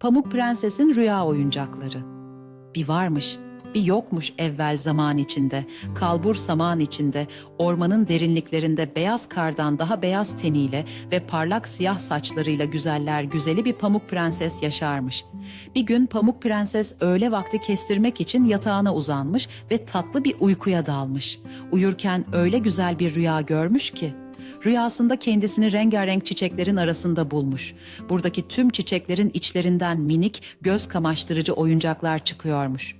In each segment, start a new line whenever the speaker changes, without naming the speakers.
Pamuk Prenses'in rüya oyuncakları. Bir varmış, bir yokmuş evvel zaman içinde, kalbur saman içinde, ormanın derinliklerinde beyaz kardan daha beyaz teniyle ve parlak siyah saçlarıyla güzeller güzeli bir pamuk prenses yaşarmış. Bir gün pamuk prenses öğle vakti kestirmek için yatağına uzanmış ve tatlı bir uykuya dalmış. Uyurken öyle güzel bir rüya görmüş ki, Rüyasında kendisini rengarenk çiçeklerin arasında bulmuş. Buradaki tüm çiçeklerin içlerinden minik, göz kamaştırıcı oyuncaklar çıkıyormuş.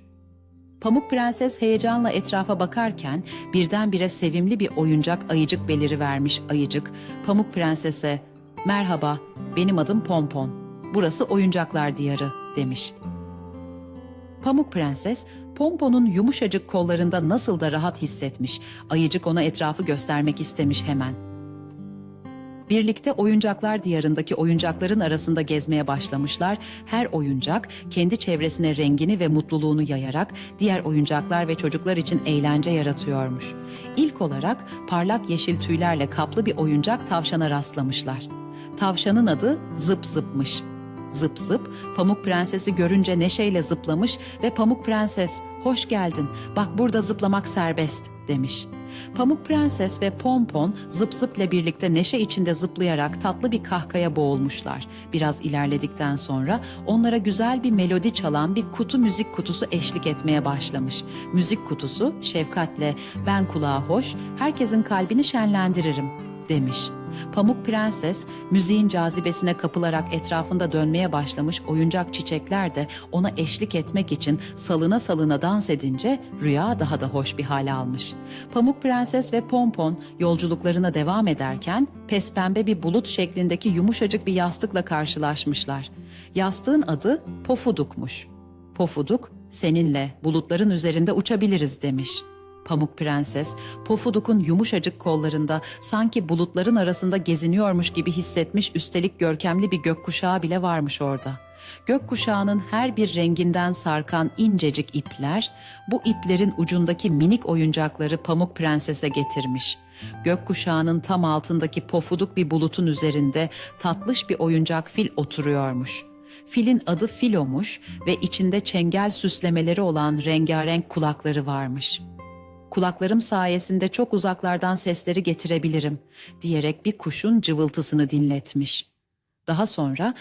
Pamuk Prenses heyecanla etrafa bakarken birdenbire sevimli bir oyuncak ayıcık beliri vermiş ayıcık. Pamuk Prenses'e "Merhaba, benim adım Pompon. Burası oyuncaklar diyarı." demiş. Pamuk Prenses, Pompon'un yumuşacık kollarında nasıl da rahat hissetmiş. Ayıcık ona etrafı göstermek istemiş hemen. Birlikte oyuncaklar diyarındaki oyuncakların arasında gezmeye başlamışlar. Her oyuncak kendi çevresine rengini ve mutluluğunu yayarak diğer oyuncaklar ve çocuklar için eğlence yaratıyormuş. İlk olarak parlak yeşil tüylerle kaplı bir oyuncak tavşana rastlamışlar. Tavşanın adı Zıp Zıp'mış. Zıp Zıp, Pamuk Prenses'i görünce neşeyle zıplamış ve Pamuk Prenses, hoş geldin, bak burada zıplamak serbest demiş. Pamuk Prenses ve Pompon zıp zıpla birlikte neşe içinde zıplayarak tatlı bir kahkaya boğulmuşlar. Biraz ilerledikten sonra onlara güzel bir melodi çalan bir kutu müzik kutusu eşlik etmeye başlamış. Müzik kutusu şefkatle ben kulağa hoş, herkesin kalbini şenlendiririm demiş. Pamuk Prenses müziğin cazibesine kapılarak etrafında dönmeye başlamış oyuncak çiçekler de ona eşlik etmek için salına salına dans edince rüya daha da hoş bir hale almış. Pamuk Prenses ve Pompon yolculuklarına devam ederken pespembe bir bulut şeklindeki yumuşacık bir yastıkla karşılaşmışlar. Yastığın adı Pofuduk'muş. Pofuduk, seninle bulutların üzerinde uçabiliriz demiş. Pamuk Prenses, Pofuduk'un yumuşacık kollarında sanki bulutların arasında geziniyormuş gibi hissetmiş üstelik görkemli bir gökkuşağı bile varmış orada. Gökkuşağının her bir renginden sarkan incecik ipler, bu iplerin ucundaki minik oyuncakları Pamuk Prenses'e getirmiş. Gökkuşağının tam altındaki pofuduk bir bulutun üzerinde tatlış bir oyuncak fil oturuyormuş.'' Filin adı Filo'muş ve içinde çengel süslemeleri olan rengarenk kulakları varmış. Kulaklarım sayesinde çok uzaklardan sesleri getirebilirim diyerek bir kuşun cıvıltısını dinletmiş. Daha sonra